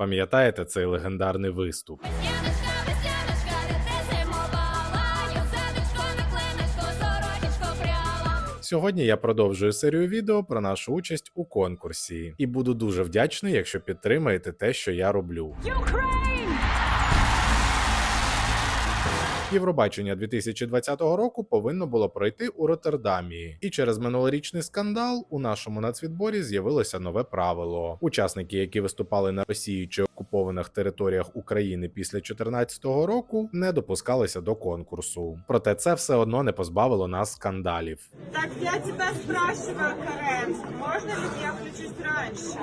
Пам'ятаєте цей легендарний виступ? Сьогодні я продовжую серію відео про нашу участь у конкурсі, і буду дуже вдячний, якщо підтримаєте те, що я роблю. Євробачення 2020 року повинно було пройти у Роттердамі, і через минулорічний скандал у нашому нацвідборі з'явилося нове правило: учасники, які виступали на Росії чи окупованих територіях України після 2014 року, не допускалися до конкурсу. Проте це все одно не позбавило нас скандалів. Так я тебя спрашиваю, Карен, можно ли я включусь раньше?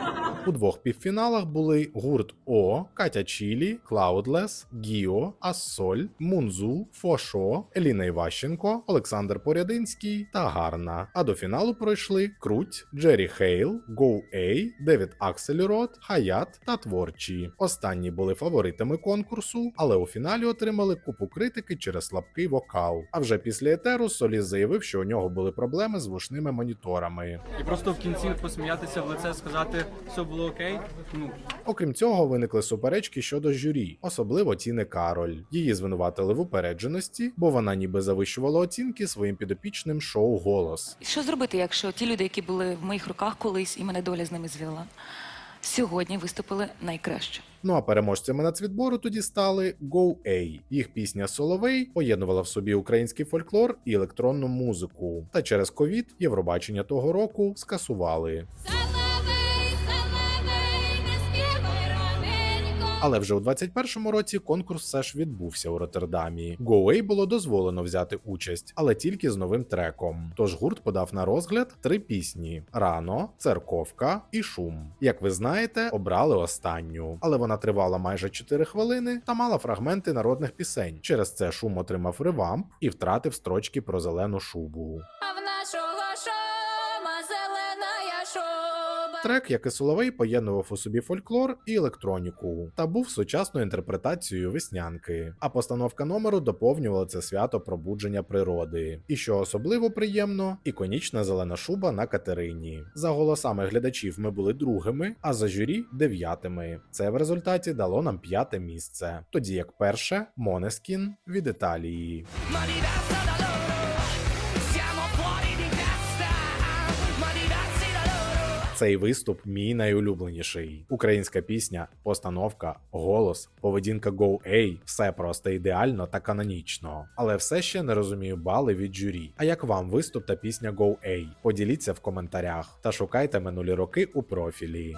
У двох півфіналах були гурт О, Катя Чілі, Cloudless, Гіо, Ассоль, Мунзу, Фошо, Еліна Іващенко, Олександр Порядинський та Гарна. А до фіналу пройшли Круть, Джері Хейл, Go A, Девід Аксельрод, Хаят та Творчі. Останні були фаворитами конкурсу, але у фіналі отримали купу критики через слабкий вокал. А вже після етеру Соліс заявив, що у нього були проблеми з вушними моніторами. І просто в кінці посміятися в лице, сказати все було окей. Ну Окрім цього, виникли суперечки щодо журі, особливо Тіни Кароль. Її звинуватили в упередженості, бо вона ніби завищувала оцінки своїм підопічним шоу Голос. Що зробити, якщо ті люди, які були в моїх руках колись, і мене доля з ними звела, сьогодні виступили найкраще? Ну а переможцями нацвідбору тоді стали Go A. Їх пісня Соловей поєднувала в собі український фольклор і електронну музику. Та через ковід Євробачення того року скасували. Але вже у 21-му році конкурс все ж відбувся у Роттердамі. Гоуей було дозволено взяти участь, але тільки з новим треком. Тож гурт подав на розгляд три пісні: рано, церковка і шум. Як ви знаєте, обрали останню, але вона тривала майже 4 хвилини та мала фрагменти народних пісень. Через це шум отримав ревамп і втратив строчки про зелену шубу. Трек, як і Соловей, поєднував у собі фольклор і електроніку та був сучасною інтерпретацією веснянки. А постановка номеру доповнювала це свято пробудження природи. І що особливо приємно, іконічна зелена шуба на Катерині. За голосами глядачів ми були другими, а за журі дев'ятими. Це в результаті дало нам п'яте місце. Тоді як перше Монескін від Італії. Цей виступ мій найулюбленіший. Українська пісня, постановка, голос, поведінка Go A – все просто ідеально та канонічно. Але все ще не розумію бали від журі. А як вам виступ та пісня Go A? Поділіться в коментарях та шукайте минулі роки у профілі.